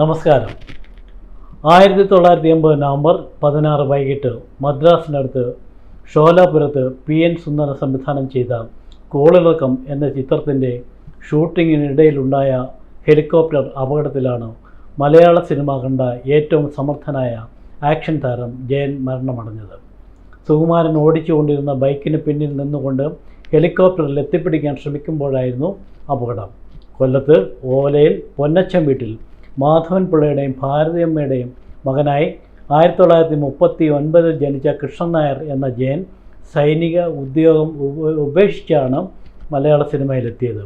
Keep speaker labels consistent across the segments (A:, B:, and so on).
A: നമസ്കാരം. ആയിരത്തി തൊള്ളായിരത്തി എൺപത് നവംബർ പതിനാറ് വൈകിട്ട് മദ്രാസിനടുത്ത് ഷോലാപുരത്ത് പി എൻ സുന്ദര സംവിധാനം ചെയ്ത കോളിളക്കം എന്ന ചിത്രത്തിന്റെ ഷൂട്ടിങ്ങിനിടയിലുണ്ടായ ഹെലികോപ്റ്റർ അപകടത്തിലാണ് മലയാള സിനിമ കണ്ട ഏറ്റവും സമർത്ഥനായ ആക്ഷൻ താരം ജയൻ മരണമടഞ്ഞത്. സുകുമാരൻ ഓടിച്ചുകൊണ്ടിരുന്ന ബൈക്കിന് പിന്നിൽ നിന്നുകൊണ്ട് ഹെലികോപ്റ്ററിൽ എത്തിപ്പിടിക്കാൻ ശ്രമിക്കുമ്പോഴായിരുന്നു അപകടം. കൊല്ലത്ത് ഓലയിൽ പൊന്നച്ചം വീട്ടിൽ മാധവൻ പിള്ളയുടെയും ഭാരതിയമ്മയുടെയും മകനായി ആയിരത്തി തൊള്ളായിരത്തി മുപ്പത്തി ഒൻപതിൽ ജനിച്ച കൃഷ്ണൻ നായർ എന്ന ജയൻ സൈനിക ഉദ്യോഗം ഉപേക്ഷിച്ചാണ് മലയാള സിനിമയിലെത്തിയത്.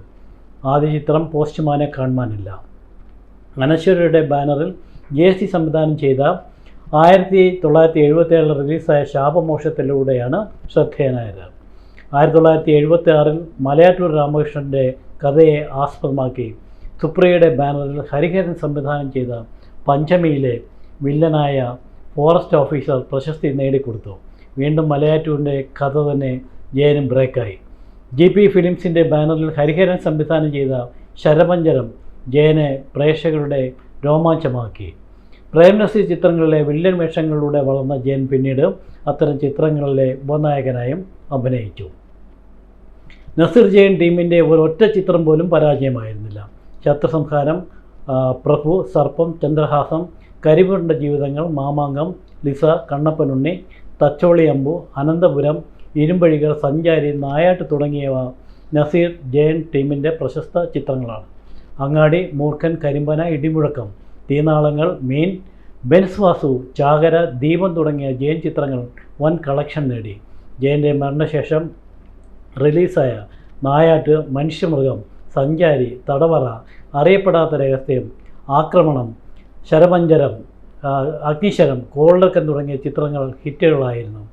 A: ആദ്യ ചിത്രം പോസ്റ്റ്മാനെ കാണുവാനില്ല. അനശ്വരയുടെ ബാനറിൽ ജെ സി സംവിധാനം ചെയ്ത ആയിരത്തി തൊള്ളായിരത്തി എഴുപത്തി ഏഴിൽ റിലീസായ ശാപമോക്ഷത്തിലൂടെയാണ് ശ്രദ്ധേയനായത് ആയിരത്തി തൊള്ളായിരത്തി എഴുപത്തി ആറിൽ മലയാറ്റൂർ രാമകൃഷ്ണന്റെ കഥയെ ആസ്പദമാക്കി സുപ്രിയയുടെ ബാനറിൽ ഹരിഹരൻ സംവിധാനം ചെയ്ത പഞ്ചമിയിലെ വില്ലനായ ഫോറസ്റ്റ് ഓഫീസർ പ്രശസ്തി നേടിക്കൊടുത്തു. വീണ്ടും മലയാറ്റൂരിന്റെ കഥ തന്നെ ജയനും ബ്രേക്കായി. ജി പി ഫിലിംസിന്റെ ബാനറിൽ ഹരിഹരൻ സംവിധാനം ചെയ്ത ശരപഞ്ചരം ജയനെ പ്രേക്ഷകരുടെ രോമാഞ്ചമാക്കി. പ്രേംനസി ചിത്രങ്ങളിലെ വില്ലൻ വേഷങ്ങളിലൂടെ വളർന്ന ജയൻ പിന്നീട് അത്തരം ചിത്രങ്ങളിലെ ഉപനായകനായും അഭിനയിച്ചു. നസീർ ജയൻ ടീമിന്റെ ഒരൊറ്റ ചിത്രം പോലും പരാജയമായിരുന്നില്ല. ശത്രുസംഹാരം പ്രഭു സർപ്പം ചന്ദ്രഹാസം കരിപുരണ്ട ജീവിതങ്ങൾ മാമാങ്കം ലിസ കണ്ണപ്പനുണ്ണി തച്ചോളി അമ്പു അനന്തപുരം ഇരുമ്പഴികൾ സഞ്ചാരി നായാട്ട് തുടങ്ങിയവ നസീർ ജയൻ ടീമിന്റെ പ്രശസ്ത ചിത്രങ്ങളാണ്. അങ്ങാടി മൂർഖൻ കരിമ്പന ഇടിമുഴക്കം തീനാളങ്ങൾ മീൻ ബെൻസ് വാസു ചാകര ദീപം തുടങ്ങിയ ജയൻ ചിത്രങ്ങൾ വൻ കളക്ഷൻ നേടി. ജയന്റെ മരണശേഷം റിലീസായ നായാട്ട് മനുഷ്യമൃഗം സഞ്ചാരി തടവറ അറിയപ്പെടാത്ത രഹസ്യം ആക്രമണം ശരപഞ്ചരം അഗ്നിശരം കോളിളക്കം തുടങ്ങിയ ചിത്രങ്ങൾ ഹിറ്റുകളായിരുന്നു.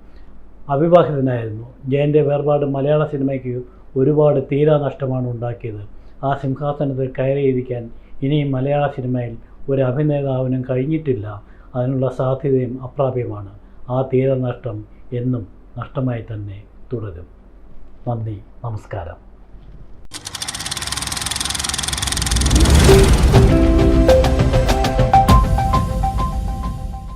A: അവിവാഹിതനായിരുന്നു. ജയന്റെ വേർപാട് മലയാള സിനിമയ്ക്ക് ഒരുപാട് തീരാ നഷ്ടമാണ് ഉണ്ടാക്കിയത്. ആ സിംഹാസനത്തിൽ കയറിയിരിക്കാൻ ഇനിയും മലയാള സിനിമയിൽ ഒരു അഭിനേതാവിനും കഴിഞ്ഞിട്ടില്ല. അതിനുള്ള സാധ്യതയും അപ്രാപ്യമാണ്. ആ തീരനഷ്ടം എന്നും നഷ്ടമായി തന്നെ തുടരും. നന്ദി. നമസ്കാരം.